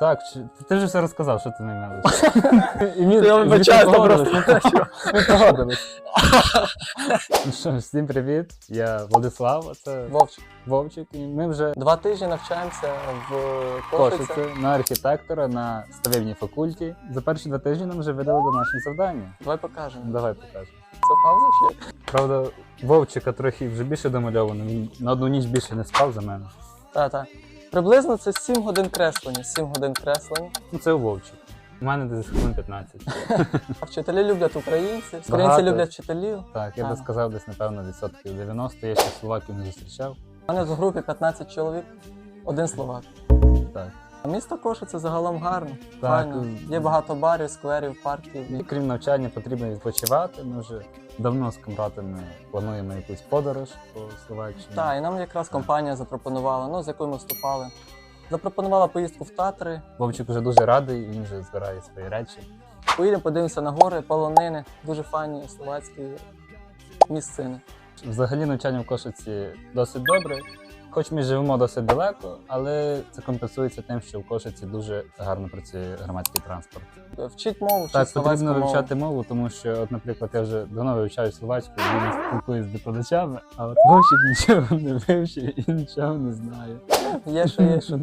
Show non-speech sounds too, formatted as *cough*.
Так, ти вже все розказав, що ти не ми- *laughs* Я погодились, та ми погодились, Ну що всім привіт. Я Владислав, а це Вовчик. Вовчик, і ми вже Два тижні навчаємося в Кошиці. на архітектора на ставівній факульті. За перші два тижні нам вже видали домашнє завдання. Давай покажемо. Давай покажемо. Це пауза чи? Правда, Вовчика трохи вже більше домальовано. Він на одну ніч більше не спав за мене. Так, так. Приблизно це 7 годин креслення. 7 годин креслення. Ну це у Вовчик. У мене десь хвилин 15. А вчителі люблять українців, українці Багато. люблять вчителів. Так, я би А. сказав, десь напевно відсотків 90. Я ще словаків не зустрічав. У мене в групі 15 чоловік, один словак. Так. Місто Кошице загалом гарно. Так, Файно. Є багато барів, скверів, парків. І крім навчання, потрібно відпочивати. Ми вже давно з комратами плануємо якусь подорож по Словаччині. Так, і нам якраз компанія запропонувала, ну з якою ми вступали. Запропонувала поїздку в Татри. Вовчик вже дуже радий, він вже збирає свої речі. Поїдемо, подивимося на гори, полонини, дуже файні словацькі місцини. Взагалі навчання в Кошиці досить добре. Хоч ми живемо досить далеко, але це компенсується тим, що в Кошиці дуже гарно працює громадський транспорт. Вчить мову, Так, потрібно мову. вивчати мову, тому що, от, наприклад, я вже давно вивчаю словацьку, і спілкуюся з викладачами, а от Вовчик нічого не вивчив і нічого не знає. Є що є, що